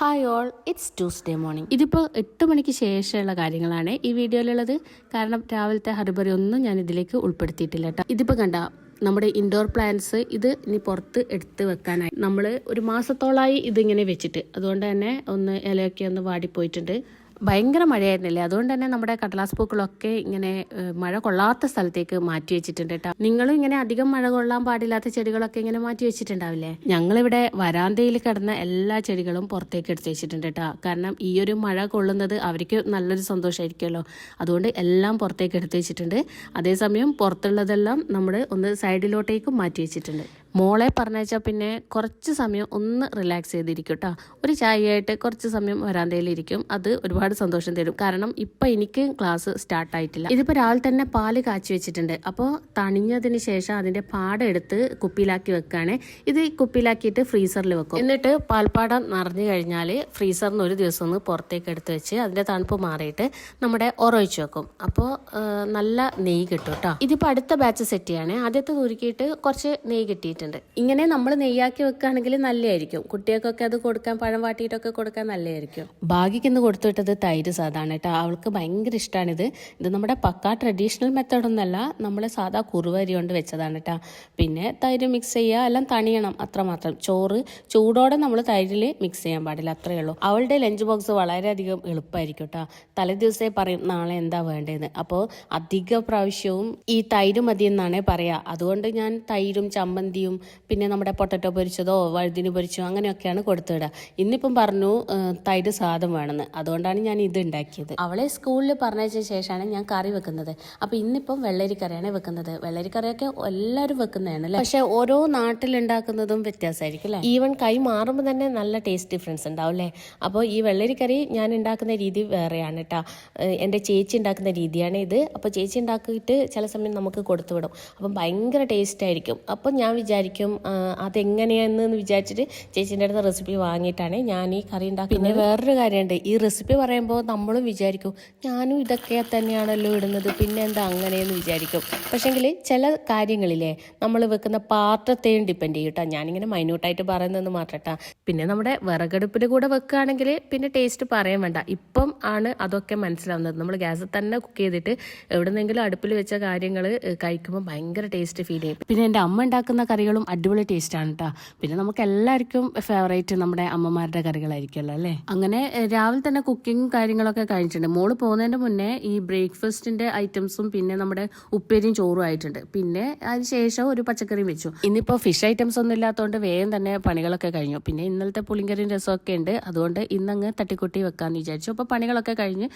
Hi all it's Tuesday morning ഇതിപ്പോൾ എട്ട് മണിക്ക് ശേഷമുള്ള കാര്യങ്ങളാണ് ഈ വീഡിയോയിലുള്ളത്. കാരണം രാവിലത്തെ ഹറിബറി ഒന്നും ഞാൻ ഇതിലേക്ക് ഉൾപ്പെടുത്തിയിട്ടില്ല കേട്ടോ. ഇതിപ്പോൾ കണ്ട നമ്മുടെ ഇൻഡോർ പ്ലാന്റ്സ് ഇത് ഇനി പുറത്ത് എടുത്ത് വെക്കാനായി. നമ്മൾ ഒരു മാസത്തോളമായി ഇതിങ്ങനെ വെച്ചിട്ട്. അതുകൊണ്ട് തന്നെ ഒന്ന് ഇലയൊക്കെ ഒന്ന് വാടിപ്പോയിട്ടുണ്ട്. ഭയങ്കര മഴയായിരുന്നില്ലേ? അതുകൊണ്ട് തന്നെ നമ്മുടെ കടലാസ് പൂക്കളൊക്കെ ഇങ്ങനെ മഴ കൊള്ളാത്ത സ്ഥലത്തേക്ക് മാറ്റി വെച്ചിട്ടുണ്ട് കേട്ടോ നിങ്ങളും ഇങ്ങനെ അധികം മഴ കൊള്ളാൻ പാടില്ലാത്ത ചെടികളൊക്കെ ഇങ്ങനെ മാറ്റി വെച്ചിട്ടുണ്ടാവില്ലേ? ഞങ്ങളിവിടെ വരാന്തയിൽ കിടന്ന എല്ലാ ചെടികളും പുറത്തേക്ക് എടുത്ത് വെച്ചിട്ടുണ്ട് കേട്ടോ കാരണം ഈ ഒരു മഴ കൊള്ളുന്നത് അവർക്ക് നല്ലൊരു സന്തോഷമായിരിക്കുമല്ലോ അതുകൊണ്ട് എല്ലാം പുറത്തേക്ക് എടുത്ത് വെച്ചിട്ടുണ്ട്. അതേസമയം പുറത്തുള്ളതെല്ലാം നമ്മൾ ഒന്ന് സൈഡിലോട്ടേക്കും മാറ്റി വെച്ചിട്ടുണ്ട്. മോളെ പറഞ്ഞാൽ പിന്നെ കുറച്ച് സമയം ഒന്ന് റിലാക്സ് ചെയ്തിരിക്കും കേട്ടോ ഒരു ചായയായിട്ട് കുറച്ച് സമയം വരാന്തയിലിരിക്കും അത് ഒരുപാട് സന്തോഷം തരും. കാരണം ഇപ്പം എനിക്ക് ക്ലാസ് സ്റ്റാർട്ടായിട്ടില്ല ഇതിപ്പോൾ രാവിലെ തന്നെ പാൽ കാച്ചി വെച്ചിട്ടുണ്ട്. അപ്പോൾ തണിഞ്ഞതിന് ശേഷം അതിന്റെ പാട എടുത്ത് കുപ്പിയിലാക്കി വെക്കുകയാണ് ഇത് കുപ്പിയിലാക്കിയിട്ട് ഫ്രീസറിൽ വെക്കും. എന്നിട്ട് പാൽപ്പാടം നിറഞ്ഞു കഴിഞ്ഞാൽ ഫ്രീസറിൽ നിന്ന് ഒരു ദിവസം ഒന്ന് പുറത്തേക്ക് എടുത്ത് വെച്ച് അതിന്റെ തണുപ്പ് മാറിയിട്ട് നമ്മുടെ ഉറവിച്ച് വെക്കും. അപ്പോൾ നല്ല നെയ്യ് കിട്ടും കേട്ടോ ഇതിപ്പോൾ അടുത്ത ബാച്ച് സെറ്റ് ചെയ്യാണ്. ആദ്യത്തെ നുറുക്കിയിട്ട് കുറച്ച് നെയ്യ് കിട്ടിയിട്ടുണ്ട് ഇങ്ങനെ നമ്മൾ നെയ്യാക്കി വെക്കുകയാണെങ്കിൽ നല്ലതായിരിക്കും കുട്ടികൾക്കൊക്കെ അത് കൊടുക്കാൻ പഴം വാട്ടിയിട്ടൊക്കെ കൊടുക്കാൻ നല്ലതായിരിക്കും ഭാഗ്യക്ക് ഇന്ന് കൊടുത്തുവിട്ടത് തൈര് സാധാണ് കേട്ടോ. അവൾക്ക് ഭയങ്കര ഇഷ്ടമാണിത് ഇത് നമ്മുടെ പക്ക ട്രഡീഷണൽ മെത്തേഡൊന്നുമല്ല നമ്മൾ സാധാ കുറുവരി കൊണ്ട് വെച്ചതാണ് കേട്ടോ. പിന്നെ തൈര് മിക്സ് ചെയ്യുക എല്ലാം തണിയണം അത്രമാത്രം ചോറ് ചൂടോടെ നമ്മൾ തൈരിൽ മിക്സ് ചെയ്യാൻ പാടില്ല അത്രയേ ഉള്ളൂ. അവളുടെ ലഞ്ച് ബോക്സ് വളരെയധികം എളുപ്പമായിരിക്കും കേട്ടോ. തലേ ദിവസമേ പറയും നാളെ എന്താ വേണ്ടതെന്ന് അപ്പോൾ അധിക പ്രാവശ്യവും ഈ തൈര് മതി എന്നാണ് പറയുക അതുകൊണ്ട് ഞാൻ തൈരും ചമ്മന്തിയും പിന്നെ നമ്മുടെ പൊട്ടറ്റോ പൊരിച്ചതോ വഴുതിന് പൊരിച്ചോ അങ്ങനെയൊക്കെയാണ് കൊടുത്തുവിടുക ഇന്നിപ്പം പറഞ്ഞു തൈര് സാധം വേണമെന്ന്. അതുകൊണ്ടാണ് ഞാൻ ഇത് ഉണ്ടാക്കിയത്. അവളെ സ്കൂളിൽ പറഞ്ഞതിന് ശേഷമാണ് ഞാൻ കറി വെക്കുന്നത്. അപ്പോൾ ഇന്നിപ്പം വെള്ളരിക്കറിയാണ് വെക്കുന്നത്. വെള്ളരിക്കറിയൊക്കെ എല്ലാവരും വെക്കുന്നതാണ് അല്ലേ? പക്ഷേ ഓരോ നാട്ടിലുണ്ടാക്കുന്നതും വ്യത്യാസമായിരിക്കും അല്ലേ? ഈവൻ കൈ മാറുമ്പോൾ തന്നെ നല്ല ടേസ്റ്റ് ഡിഫറൻസ് ഉണ്ടാവും അല്ലേ? അപ്പോൾ ഈ വെള്ളരിക്കറി ഞാൻ ഉണ്ടാക്കുന്ന രീതി വേറെയാണ് കേട്ടോ എന്റെ ചേച്ചി ഉണ്ടാക്കുന്ന രീതിയാണ് ഇത്. അപ്പോൾ ചേച്ചി ഉണ്ടാക്കിയിട്ട് ചില സമയം നമുക്ക് കൊടുത്തു വിടും അപ്പം ഭയങ്കര ടേസ്റ്റ് ആയിരിക്കും. അപ്പം ഞാൻ വിചാരിക്കും അതെങ്ങനെയാണെന്ന് വിചാരിച്ചിട്ട് ചേച്ചീന്റെ അടുത്ത് റെസിപ്പി വാങ്ങിയിട്ടാണ് ഞാൻ ഈ കറി ഉണ്ടാക്കുന്നത്. പിന്നെ വേറൊരു കാര്യമുണ്ട്. ഈ റെസിപ്പി പറയുമ്പോൾ നമ്മളും വിചാരിക്കും ഞാനും ഇതൊക്കെ തന്നെയാണല്ലോ ഇടുന്നത് പിന്നെ എന്താ അങ്ങനെയെന്ന് വിചാരിക്കും. പക്ഷേങ്കിൽ ചില കാര്യങ്ങളിലെ നമ്മൾ വെക്കുന്ന പാത്രത്തെയും ഡിപ്പെൻഡ് ചെയ്യും കേട്ടോ ഞാനിങ്ങനെ മൈന്യൂട്ടായിട്ട് പറയുന്നതെന്ന് മാത്രട്ടാ. പിന്നെ നമ്മുടെ വിറകടുപ്പിൽ കൂടെ വെക്കുകയാണെങ്കിൽ പിന്നെ ടേസ്റ്റ് പറയാൻ വേണ്ട. ഇപ്പം ആണ് അതൊക്കെ മനസ്സിലാവുന്നത്. നമ്മൾ ഗ്യാസിൽ തന്നെ കുക്ക് ചെയ്തിട്ട് എവിടെന്നെങ്കിലും അടുപ്പിൽ വെച്ച കാര്യങ്ങൾ കഴിക്കുമ്പോൾ ഭയങ്കര ടേസ്റ്റ് ഫീൽ ചെയ്യും. പിന്നെ എന്റെ അമ്മ ഉണ്ടാക്കുന്ന കറികളും അടിപൊളി ടേസ്റ്റ് ആണ് കേട്ടോ പിന്നെ നമുക്ക് എല്ലാവർക്കും ഫേവറേറ്റ് നമ്മുടെ അമ്മമാരുടെ കറികളായിരിക്കുമല്ലോ അല്ലേ? അങ്ങനെ രാവിലെ തന്നെ കുക്കിങ്ങും കാര്യങ്ങളൊക്കെ കഴിഞ്ഞിട്ടുണ്ട്. മോൾ പോകുന്നതിന്റെ മുന്നേ ഈ ബ്രേക്ക്ഫാസ്റ്റിന്റെ ഐറ്റംസും പിന്നെ നമ്മുടെ ഉപ്പേരിയും ചോറും ആയിട്ടുണ്ട്. പിന്നെ അതിന് ശേഷം ഒരു പച്ചക്കറിയും വെച്ചു. ഇന്നിപ്പോ ഫിഷ് ഐറ്റംസ് ഒന്നും ഇല്ലാത്തതുകൊണ്ട് വേഗം തന്നെ പണികളൊക്കെ കഴിഞ്ഞു. പിന്നെ ഇന്നലത്തെ പുളിങ്കറിയും രസമൊക്കെ ഉണ്ട്. അതുകൊണ്ട് ഇന്നങ്ങ് തട്ടിക്കുട്ടി വെക്കാന്ന് വിചാരിച്ചു. അപ്പോൾ പണികളൊക്കെ കഴിഞ്ഞ്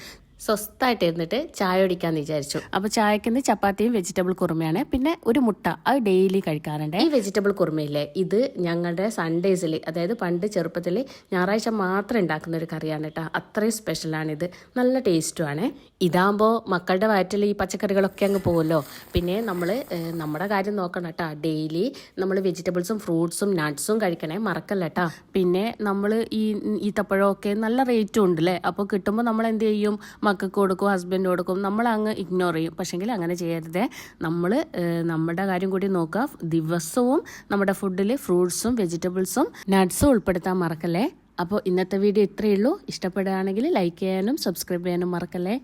സ്വസ്ഥമായിട്ട് ഇരുന്നിട്ട് ചായ കുടിക്കാന്ന് വിചാരിച്ചു. അപ്പോൾ ചായക്കിന്ന് ചപ്പാത്തിയും വെജിറ്റബിൾ കുറുമയാണ്. പിന്നെ ഒരു മുട്ട അത് ഡെയിലി കഴിക്കാറുണ്ട്. ഈ വെജിറ്റബിൾ കുറുമയില്ലേ ഇത് ഞങ്ങളുടെ സൺഡേസിൽ അതായത് പണ്ട് ചെറുപ്പത്തിൽ ഞായറാഴ്ച മാത്രം ഉണ്ടാക്കുന്ന ഒരു കറിയാണ് കേട്ടോ അത്രയും ഇത്. നല്ല ടേസ്റ്റുമാണ് ഇതാകുമ്പോൾ മക്കളുടെ വയറ്റിൽ ഈ പച്ചക്കറികളൊക്കെ അങ്ങ് പോകുമല്ലോ പിന്നെ നമ്മൾ നമ്മുടെ കാര്യം നോക്കണം കേട്ടോ ഡെയിലി നമ്മൾ വെജിറ്റബിൾസും ഫ്രൂട്ട്സും നട്ട്സും കഴിക്കണേ മറക്കല്ല കേട്ടോ പിന്നെ നമ്മൾ ഈ ഈത്തപ്പഴമൊക്കെ നല്ല റേറ്റും ഉണ്ട് അല്ലേ അപ്പോൾ കിട്ടുമ്പോൾ നമ്മൾ എന്ത് ചെയ്യും? മക്കൾക്ക് കൊടുക്കും ഹസ്ബൻഡ് കൊടുക്കും നമ്മൾ അങ്ങ് ഇഗ്നോർ ചെയ്യും. പക്ഷെങ്കിൽ അങ്ങനെ ചെയ്യരുത്. നമ്മൾ നമ്മുടെ കാര്യം കൂടി നോക്കുക ദിവസവും നമ്മുടെ ഫുഡിൽ ഫ്രൂട്ട്സും വെജിറ്റബിൾസും നട്ട്സും ഉൾപ്പെടുത്താൻ മറക്കല്ലേ? അപ്പോൾ ഇന്നത്തെ വീഡിയോ ഇത്രയേ ഉള്ളൂ. ഇഷ്ടപ്പെടുകയാണെങ്കിൽ ലൈക്ക് ചെയ്യാനും സബ്സ്ക്രൈബ് ചെയ്യാനും മറക്കല്ലേ?